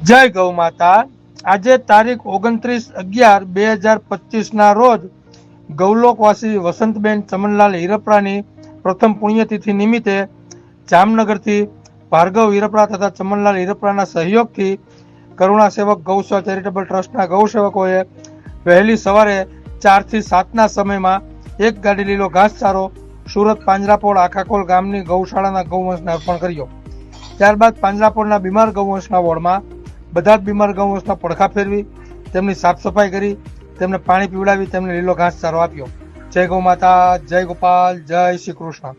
જય ગૌ માતા. આજે તારીખ ઓગણત્રીસ અગિયાર બે હજાર પચીસના રોજ ગૌલોકવાસી વસંતબેન ચમનલાલ હિરપરાની પ્રથમ પુણ્યતિથિ નિમિત્તે જામનગરથી ભાર્ગવ હિરપરા તથા ચમનલાલ હિરપરાના સહયોગથી કરુણા સેવક ગૌસેવા ચેરિટેબલ ટ્રસ્ટના ગૌસેવકોએ વહેલી સવારે ચારથી સાતના સમયમાં એક ગાડી લીલો ઘાસચારો સુરત પાંજરાપોળ આખાકોલ ગામની ગૌશાળાના ગૌવંશને અર્પણ કર્યો. ત્યારબાદ પાંજરાપોળના બીમાર ગૌવંશના વોર્ડમાં બધા જ બીમાર ગૌવંશના પડખા ફેરવી, તેમની સાફ સફાઈ કરી, તેમને પાણી પીવડાવી, તેમને લીલો ઘાસ ચારો આપ્યો. જય ગૌ માતા, જય ગોપાલ, જય શ્રી કૃષ્ણ.